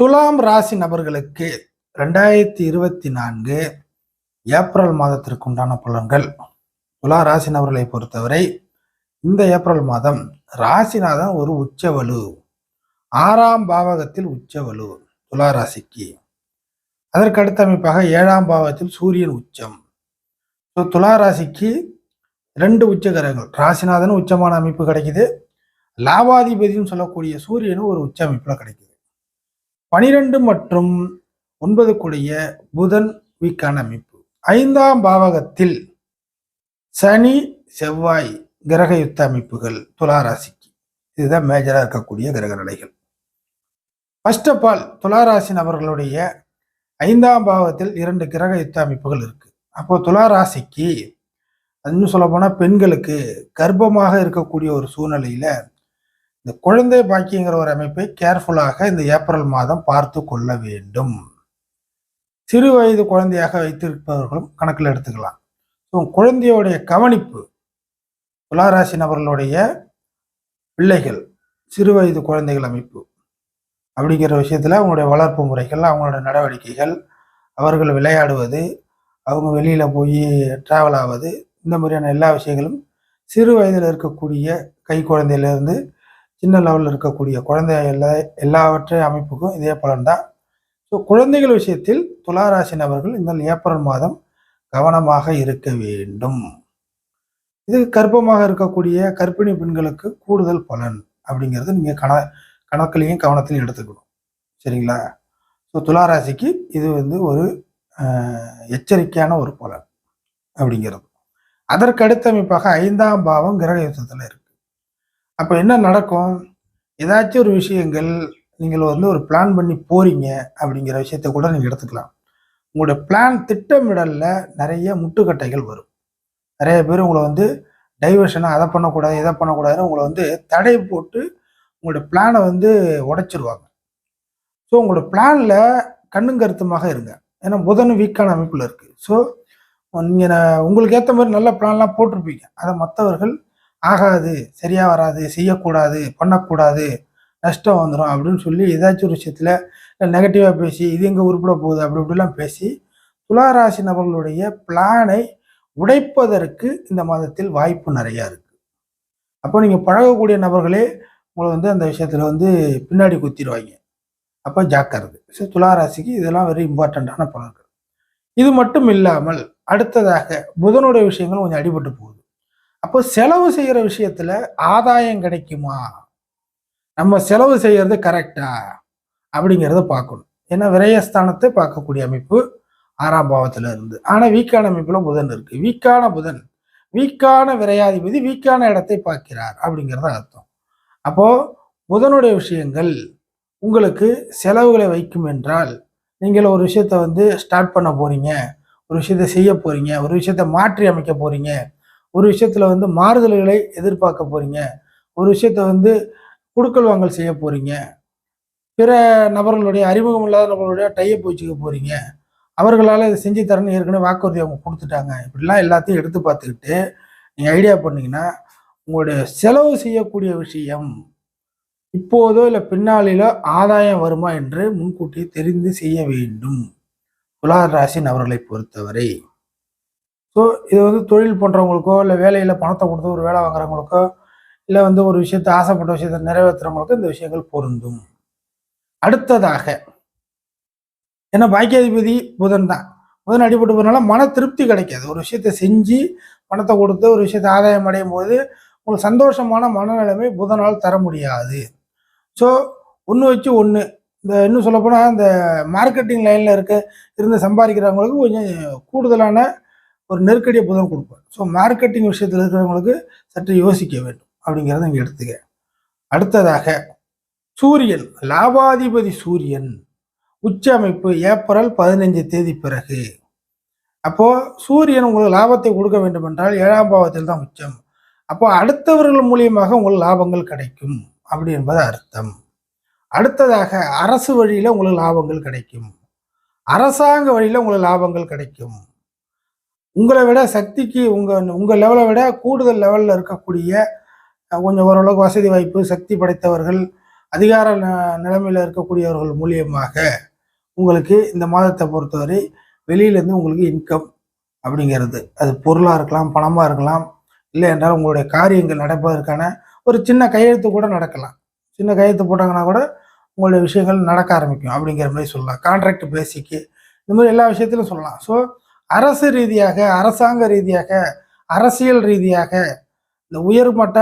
துலாம் ராசி நபர்களுக்கு ரெண்டாயிரத்தி இருபத்தி நான்கு ஏப்ரல் மாதத்திற்கு உண்டான பலன்கள். துலா ராசி நபர்களை பொறுத்தவரை இந்த ஏப்ரல் மாதம் ராசிநாதன் ஒரு உச்சவலு. ஆறாம் பாவகத்தில் உச்சவலு துலா ராசிக்கு. அதற்கு அடுத்த அமைப்பாக ஏழாம் பாவத்தில் சூரியன் உச்சம். ஸோ துலா ராசிக்கு ரெண்டு உச்ச கிரகங்கள் உச்சமான அமைப்பு கிடைக்குது. லாபாதிபதியும் சொல்லக்கூடிய சூரியனும் ஒரு உச்ச அமைப்பில் கிடைக்குது. பனிரெண்டு மற்றும் ஒன்பது கூடிய புதன் வீக்கான அமைப்பு. ஐந்தாம் பாவகத்தில் சனி செவ்வாய் கிரக யுத்த அமைப்புகள் துளாராசிக்கு இதுதான் மேஜராக இருக்கக்கூடிய கிரக நிலைகள். ஃபர்ஸ்ட் ஆஃப் ஆல் துளாராசி நபர்களுடைய ஐந்தாம் பாவத்தில் இரண்டு கிரக யுத்த அமைப்புகள் இருக்கு. அப்போ துளாராசிக்கு இன்னும் சொல்ல போனால் பெண்களுக்கு கர்ப்பமாக இருக்கக்கூடிய ஒரு சூழ்நிலையில இந்த குழந்தை பாக்கியங்கிற ஒரு அமைப்பை கேர்ஃபுல்லாக இந்த ஏப்ரல் மாதம் பார்த்து கொள்ள வேண்டும். சிறு வயது குழந்தையாக வைத்திருப்பவர்களும் கணக்கில் எடுத்துக்கலாம். ஸோ குழந்தையோடைய கவனிப்பு துளாராசி நபர்களுடைய பிள்ளைகள் சிறு வயது குழந்தைகள் அமைப்பு அப்படிங்கிற விஷயத்தில் அவங்களுடைய வளர்ப்பு முறைகள் அவங்களோட நடவடிக்கைகள் அவர்கள் விளையாடுவது அவங்க வெளியில் போய் ட்ராவல் ஆவது இந்த மாதிரியான எல்லா விஷயங்களும் சிறு வயதில் இருக்கக்கூடிய கை குழந்தையிலேருந்து சின்ன லெவலில் இருக்கக்கூடிய குழந்தை எல்லா எல்லாவற்றை அமைப்புக்கும் இதே பலன்தான். ஸோ குழந்தைகள் விஷயத்தில் துளாராசி நபர்கள் இந்த ஏப்ரல் மாதம் கவனமாக இருக்க வேண்டும். இது கர்ப்பமாக இருக்கக்கூடிய கர்ப்பிணி பெண்களுக்கு கூடுதல் பலன் அப்படிங்கிறது நீங்கள் கண கணக்குலையும் கவனத்திலையும் எடுத்துக்கணும். சரிங்களா? ஸோ துளாராசிக்கு இது வந்து ஒரு எச்சரிக்கையான ஒரு பலன் அப்படிங்கிறது. அதற்கு அடுத்த அமைப்பாக ஐந்தாம் பாவம் கிரக யுத்தத்தில் இருக்கு. அப்போ என்ன நடக்கும்? ஏதாச்சும் ஒரு விஷயங்கள் நீங்கள் வந்து ஒரு பிளான் பண்ணி போறீங்க அப்படிங்கிற விஷயத்தை கூட நீங்கள் எடுத்துக்கலாம். உங்களுடைய பிளான் திட்டமிடலில் நிறைய முட்டுக்கட்டைகள் வரும். நிறைய பேர் உங்களை வந்து டைவர்ஷனாக அதை பண்ணக்கூடாது இதை பண்ணக்கூடாதுன்னு உங்களை வந்து தடை போட்டு உங்களோட பிளானை வந்து உடைச்சிருவாங்க. ஸோ உங்களோட பிளானில் கண்ணும் கருத்துமாக இருங்க. ஏன்னா புதன் வீக்கான அமைப்பில் இருக்குது ஸோ நீங்கள் உங்களுக்கு ஏற்ற மாதிரி நல்ல பிளான்லாம் போட்டிருப்பீங்க. அதை மற்றவர்கள் ஆகாது சரியாக வராது செய்யக்கூடாது பண்ணக்கூடாது நஷ்டம் வந்துடும் அப்படின்னு சொல்லி ஏதாச்சும் ஒரு விஷயத்தில் நெகட்டிவாக பேசி இது எங்கே உருப்பிட போகுது அப்படி இப்படிலாம் பேசி துளாராசி நபர்களுடைய பிளானை உடைப்பதற்கு இந்த மாதத்தில் வாய்ப்பு நிறையா இருக்குது அப்போ நீங்கள் பழகக்கூடிய நபர்களே உங்களை வந்து அந்த விஷயத்தில் வந்து பின்னாடி குத்திடுவாங்க. அப்போ ஜாக்கிரது. ஸோ துளாராசிக்கு இதெல்லாம் வெரி இம்பார்ட்டண்ட்டான பலன்கள். இது மட்டும் இல்லாமல் அடுத்ததாக புதனுடைய விஷயங்கள் கொஞ்சம் அடிபட்டு போகுது. அப்போ செலவு செய்கிற விஷயத்துல ஆதாயம் கிடைக்குமா? நம்ம செலவு செய்யறது கரெக்டா அப்படிங்கிறத பார்க்கணும். ஏன்னா விரயஸ்தானத்தை பார்க்கக்கூடிய அமைப்பு ஆறாம் பாவத்தில் இருந்து. ஆனால் வீக்கான அமைப்பில் புதன் இருக்கு. வீக்கான புதன். வீக்கான விரையாதிபதி வீக்கான இடத்தை பார்க்கிறார் அப்படிங்கிறத அர்த்தம். அப்போ புதனுடைய விஷயங்கள் உங்களுக்கு செலவுகளை வைக்கும் என்றால் நீங்கள் ஒரு விஷயத்த வந்து ஸ்டார்ட் பண்ண போறீங்க ஒரு விஷயத்த செய்ய போறீங்க ஒரு விஷயத்த மாற்றி அமைக்க போறீங்க ஒரு விஷயத்தில் வந்து மாறுதல்களை எதிர்பார்க்க போகிறீங்க ஒரு விஷயத்த வந்து குடுக்கல் வாங்கல் செய்ய போகிறீங்க பிற நபர்களுடைய அறிமுகம் இல்லாத நபர்களுடைய டையை வச்சுக்க போகிறீங்க அவர்களால் இதை செஞ்சு தரணும் ஏற்கனவே வாக்குறுதி அவங்க கொடுத்துட்டாங்க. இப்படிலாம் எல்லாத்தையும் எடுத்து பார்த்துக்கிட்டு நீங்கள் ஐடியா பண்ணிங்கன்னா உங்களுடைய செலவு செய்யக்கூடிய விஷயம் இப்போதோ இல்லை பின்னாளிலோ ஆதாயம் வருமா என்று முன்கூட்டி தெரிந்து செய்ய வேண்டும். துலார் ராசி நபர்களை பொறுத்தவரை. ஸோ இது வந்து தொழில் பண்ணுறவங்களுக்கோ இல்லை வேலையில் பணத்தை கொடுத்து ஒரு வேலை வாங்குறவங்களுக்கோ இல்லை வந்து ஒரு விஷயத்தை ஆசைப்பட்ட விஷயத்தை நிறைவேற்றுறவங்களுக்கோ இந்த விஷயங்கள் பொருந்தும். அடுத்ததாக ஏன்னா பாக்கியாதிபதி புதன் தான். புதன் அடிபட்டு போனால மன திருப்தி கிடைக்காது. ஒரு விஷயத்தை செஞ்சு பணத்தை கொடுத்து ஒரு விஷயத்தை ஆதாயம் அடையும் போது உங்களுக்கு சந்தோஷமான மனநிலைமை புதனால் தர முடியாது. ஸோ ஒன்று வச்சு ஒன்று இந்த இன்னும் சொல்லப்போனால் இந்த மார்க்கெட்டிங் லைனில் இருக்க இருந்து சம்பாதிக்கிறவங்களுக்கு கொஞ்சம் கூடுதலான ஒரு நெருக்கடியை புதன் கொடுப்பார். ஸோ மார்க்கெட்டிங் விஷயத்தில் இருக்கிறவங்களுக்கு சற்று யோசிக்க வேண்டும் அப்படிங்கிறத இங்கே எடுத்துக்க. அடுத்ததாக சூரியன் லாபாதிபதி சூரியன் உச்ச அமைப்பு ஏப்ரல் பதினைஞ்சு தேதி பிறகு. அப்போது சூரியன் உங்களுக்கு லாபத்தை கொடுக்க வேண்டும் என்றால் ஏழாம் பாவத்தில் தான் உச்சம். அப்போ அடுத்தவர்கள் மூலியமாக உங்களுக்கு லாபங்கள் கிடைக்கும் அப்படி என்பது அர்த்தம். அடுத்ததாக அரசு வழியில் உங்களுக்கு லாபங்கள் கிடைக்கும். அரசாங்க வழியில் உங்களுக்கு லாபங்கள் கிடைக்கும். உங்களை விட சக்திக்கு உங்கள் உங்கள் லெவலை விட கூடுதல் லெவலில் இருக்கக்கூடிய கொஞ்சம் ஓரளவுக்கு வசதி வாய்ப்பு சக்தி படைத்தவர்கள் அதிகார ந- நிலைமையில இருக்கக்கூடியவர்கள் மூலியமாக உங்களுக்கு இந்த மாதத்தை பொறுத்தவரை வெளியிலேருந்து உங்களுக்கு இன்கம் அப்படிங்கிறது. அது பொருளாக இருக்கலாம் பணமாக இருக்கலாம் இல்லை என்றால் உங்களுடைய காரியங்கள் நடப்பதற்கான ஒரு சின்ன கையெழுத்து கூட நடக்கலாம். சின்ன கையெழுத்து போட்டாங்கன்னா கூட உங்களுடைய விஷயங்கள் நடக்க ஆரம்பிக்கும் அப்படிங்கிற மாதிரி சொல்லலாம். கான்ட்ராக்ட் பேசிக்கு இந்த மாதிரி எல்லா விஷயத்திலும் சொல்லலாம். ஸோ அரசு ரீதியாக அரசாங்க ரீதியாக அரசியல் ரீதியாக இந்த உயர்மட்ட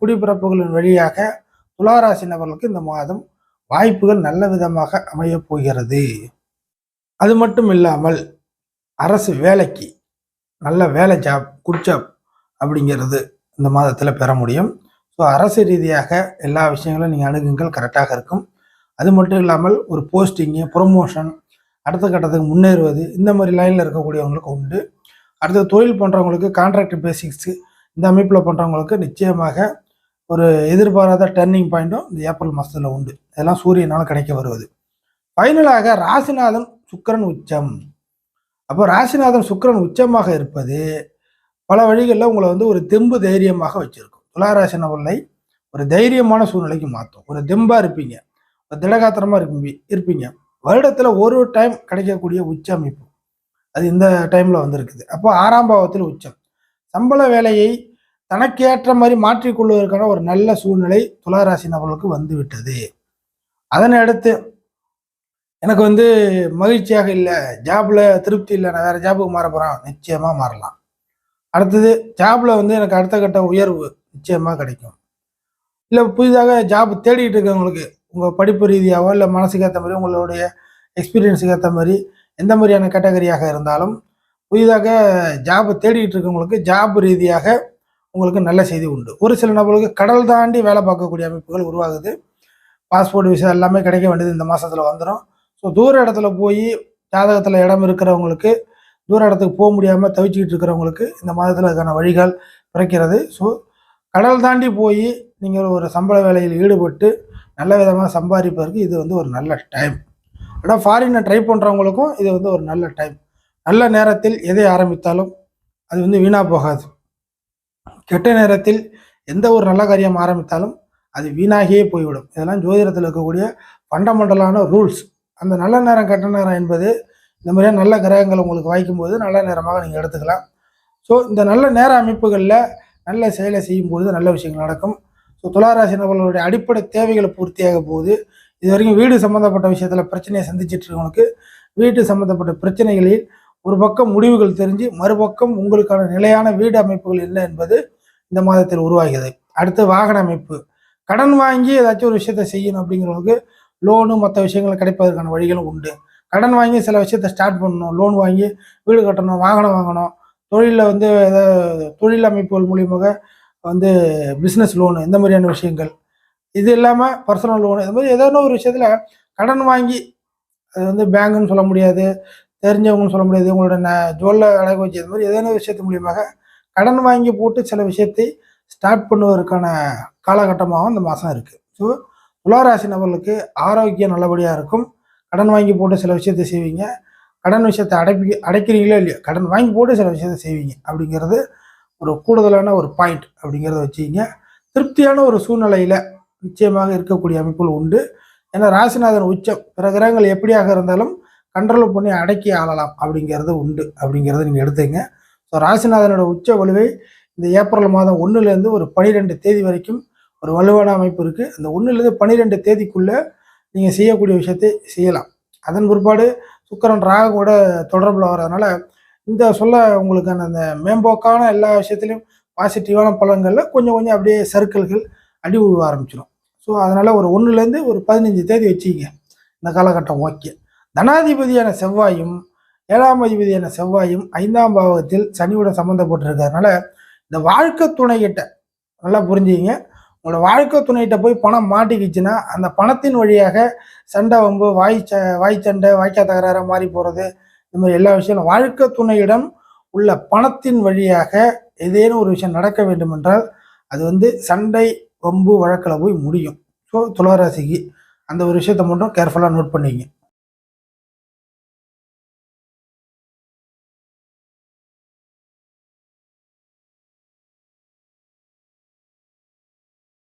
குடிபிறப்புகளின் வழியாக துளாராசி நபர்களுக்கு இந்த மாதம் வாய்ப்புகள் நல்ல விதமாக அமையப் போகிறது. அது மட்டும் இல்லாமல் அரசு வேலைக்கு நல்ல வேலை ஜாப் குட் ஜாப் அப்படிங்கிறது இந்த மாதத்தில் பெற முடியும். ஸோ அரசு ரீதியாக எல்லா விஷயங்களும் நீங்கள் அணுகுங்கள் கரெக்டாக இருக்கும். அது மட்டும் இல்லாமல் ஒரு போஸ்டிங்கு ப்ரொமோஷன் அடுத்த கட்டத்துக்கு முன்னேறுவது இந்த மாதிரி லைனில் இருக்கக்கூடியவங்களுக்கு உண்டு. அடுத்த தொழில் பண்ணுறவங்களுக்கு கான்ட்ராக்ட் பேசிக்ஸு இந்த அமைப்பில் பண்ணுறவங்களுக்கு நிச்சயமாக ஒரு எதிர்பாராத டர்னிங் பாயிண்ட்டும் இந்த ஏப்ரல் மாதத்தில் உண்டு. இதெல்லாம் சூரியனால் கிடைக்க வருவது. ஃபைனலாக ராசிநாதன் சுக்கிரன் உச்சம். அப்போ ராசிநாதன் சுக்கிரன் உச்சமாக இருப்பது பல வழிகளில் உங்களை வந்து ஒரு தெம்பு தைரியமாக வச்சுருக்கும். துளாராசி நபர்களை ஒரு தைரியமான சூழ்நிலைக்கு மாற்றும் ஒரு தெம்பாக இருப்பீங்க. ஒரு திடகாத்திரமாக இருப்பீங்க. இருப்பீங்க. வருடத்தில் ஒரு டைம் கிடைக்கக்கூடிய உச்ச அமைப்பு. அது இந்த டைமில் வந்திருக்குது. அப்போ ஆறாம் பாவத்தில் உச்சம். சம்பள வேலையை தனக்கேற்ற மாதிரி மாற்றிக்கொள்வதற்கான ஒரு நல்ல சூழ்நிலை துளாராசி நபர்களுக்கு வந்து விட்டது அதனை அடுத்து எனக்கு வந்து மகிழ்ச்சியாக இல்லை ஜாப்பில் திருப்தி இல்லை நான் வேறு ஜாபுக்கு மாற போகிறேன் நிச்சயமாக மாறலாம். அடுத்தது ஜாப்பில் வந்து எனக்கு அடுத்த கட்ட உயர்வு நிச்சயமாக கிடைக்கும். இல்லை புதிதாக ஜாப் தேடிட்டு இருக்கவங்களுக்கு உங்கள் படிப்பு ரீதியாகவோ இல்லை மனசுக்கு ஏற்ற மாதிரி உங்களுடைய எக்ஸ்பீரியன்ஸுக்கு ஏற்ற மாதிரி எந்த மாதிரியான கேட்டகரியாக இருந்தாலும் புதிதாக ஜாப் தேடிக்கிட்டு இருக்கவங்களுக்கு ஜாப் ரீதியாக உங்களுக்கு நல்ல செய்தி உண்டு. ஒரு சில நபர்களுக்கு கடல் தாண்டி வேலை பார்க்கக்கூடிய அமைப்புகள் உருவாகுது. பாஸ்போர்ட் விசா எல்லாமே கிடைக்க வேண்டியது இந்த மாதத்தில் வந்துடும் ஸோ தூர இடத்துல போய் ஜாதகத்தில் இடம் இருக்கிறவங்களுக்கு தூர இடத்துக்கு போக முடியாமல் தவிச்சிக்கிட்டு இருக்கிறவங்களுக்கு இந்த மாதத்தில் அதுக்கான வழிகள் பிறக்கிறது. ஸோ கடல் தாண்டி போய் நீங்கள் ஒரு சம்பள வேலையில் ஈடுபட்டு நல்ல விதமாக சம்பாதிப்பதற்கு இது வந்து ஒரு நல்ல டைம் ஆனால் ஃபாரினை ட்ரை பண்ணுறவங்களுக்கும் இது வந்து ஒரு நல்ல டைம் நல்ல நேரத்தில் எதை ஆரம்பித்தாலும் அது வந்து வீணாக போகாது. கெட்ட நேரத்தில் எந்த ஒரு நல்ல காரியம் ஆரம்பித்தாலும் அது வீணாகியே போய்விடும். இதெல்லாம் ஜோதிடத்தில் இருக்கக்கூடிய ஃபண்டமெண்டலான ரூல்ஸ் அந்த நல்ல நேரம் கெட்ட நேரம் என்பது இந்த மாதிரியான நல்ல கிரகங்கள் உங்களுக்கு வாய்க்கும் போது நல்ல நேரமாக நீங்கள் எடுத்துக்கலாம். ஸோ இந்த நல்ல நேர அமைப்புகளில் நல்ல செயலை செய்யும்பொழுது நல்ல விஷயங்கள் நடக்கும். ஸோ துளாராசி நபர்களுடைய அடிப்படை தேவைகளை பூர்த்தியாக போகுது இது வரைக்கும் வீடு சம்மந்தப்பட்ட விஷயத்தில் பிரச்சனையை சந்திச்சிட்டு இருக்கவங்களுக்கு வீட்டு சம்மந்தப்பட்ட பிரச்சனைகளில் ஒரு பக்கம் முடிவுகள் தெரிஞ்சு மறுபக்கம் உங்களுக்கான நிலையான வீடு அமைப்புகள் என்ன என்பது இந்த மாதத்தில் உருவாகிறது. அடுத்து வாகன அமைப்பு. கடன் வாங்கி ஏதாச்சும் ஒரு விஷயத்தை செய்யணும் அப்படிங்கிறவங்களுக்கு லோனு மற்ற விஷயங்கள் கிடைப்பதற்கான வழிகளும் உண்டு. கடன் வாங்கி சில விஷயத்தை ஸ்டார்ட் பண்ணணும். லோன் வாங்கி வீடு கட்டணும் வாகனம் வாங்கணும். தொழிலில் வந்து ஏதாவது தொழில் அமைப்புகள் மூலியமாக வந்து பிஸ்னஸ் லோனு இந்த மாதிரியான விஷயங்கள். இது இல்லாமல் பர்சனல் லோனு இது மாதிரி ஏதோ ஒரு விஷயத்தில் கடன் வாங்கி அது வந்து பேங்குன்னு சொல்ல முடியாது தெரிஞ்சவங்கன்னு சொல்ல முடியாது உங்களோட ந ஜுவல்ல அழகு வச்சு இது மாதிரி ஏதோ விஷயத்து மூலியமாக கடன் வாங்கி போட்டு சில விஷயத்தை ஸ்டார்ட் பண்ணுவதற்கான காலகட்டமாகவும் இந்த மாதம் இருக்குது ஸோ துளாராசி நபர்களுக்கு ஆரோக்கியம் நல்லபடியாக இருக்கும். கடன் வாங்கி போட்டு சில விஷயத்தை செய்வீங்க. கடன் விஷயத்தை அடைப்பி அடைக்கிறீங்களோ இல்லையோ கடன் வாங்கி போட்டு சில விஷயத்தை செய்வீங்க அப்படிங்கிறது ஒரு கூடுதலான ஒரு பாயிண்ட் அப்படிங்கிறத வச்சுக்கிங்க. திருப்தியான ஒரு சூழ்நிலையில் நிச்சயமாக இருக்கக்கூடிய அமைப்புகள் உண்டு. ஏன்னா ராசிநாதன் உச்சம். பிற கிரகங்கள் எப்படியாக இருந்தாலும் கண்ட்ரோல் பண்ணி அடக்கி ஆளலாம் அப்படிங்கிறது உண்டு அப்படிங்கிறத நீங்கள் எடுத்துங்க ஸோ ராசிநாதனோட உச்ச வலுவை இந்த ஏப்ரல் மாதம் ஒன்றுலேருந்து ஒரு பனிரெண்டு தேதி வரைக்கும் ஒரு வலுவான அமைப்பு இருக்குது அந்த ஒன்றுலேருந்து பன்னிரெண்டு தேதிக்குள்ளே நீங்கள் செய்யக்கூடிய விஷயத்தை செய்யலாம். அதன் பிற்பாடு சுக்கரன் ராகு கூட தொடர்பில் வர்றதுனால இந்த சொல்ல உங்களுக்கான அந்த மேம்போக்கான எல்லா விஷயத்துலையும் பாசிட்டிவான பலன்களில் கொஞ்சம் கொஞ்சம் அப்படியே சர்க்கிள்கள் அடி உழுவ ஆரம்பிச்சிடும் ஸோ அதனால் ஒரு ஒன்றுலேருந்து ஒரு பதினஞ்சு தேதி வச்சுக்கிங்க. இந்த காலகட்டம் ஓகே. தனாதிபதியான செவ்வாயும் ஏழாம் அதிபதியான செவ்வாயும் ஐந்தாம் பாவகத்தில் சனியுடன் சம்மந்தப்பட்டிருக்கிறதுனால இந்த வாழ்க்கை துணைகிட்ட நல்லா புரிஞ்சுக்கிங்க. உங்களோட வாழ்க்கை துணைகிட்ட போய் பணம் மாட்டிக்கிச்சுன்னா அந்த பணத்தின் வழியாக சண்டை வம்பு வாய் ச வாய் சண்டை வாய்க்கா தகராறாக மாறி போகிறது இந்த மாதிரி எல்லா விஷயம் வாழ்க்கை துணையிடம் உள்ள பணத்தின் வழியாக ஏதேனும் ஒரு விஷயம் நடக்க வேண்டும் என்றால் அது வந்து சண்டை வம்பு வழக்கில் போய் முடியும். ஸோ துளராசிக்கு அந்த ஒரு விஷயத்தை மட்டும் கேர்ஃபுல்லாக நோட் பண்ணிங்க.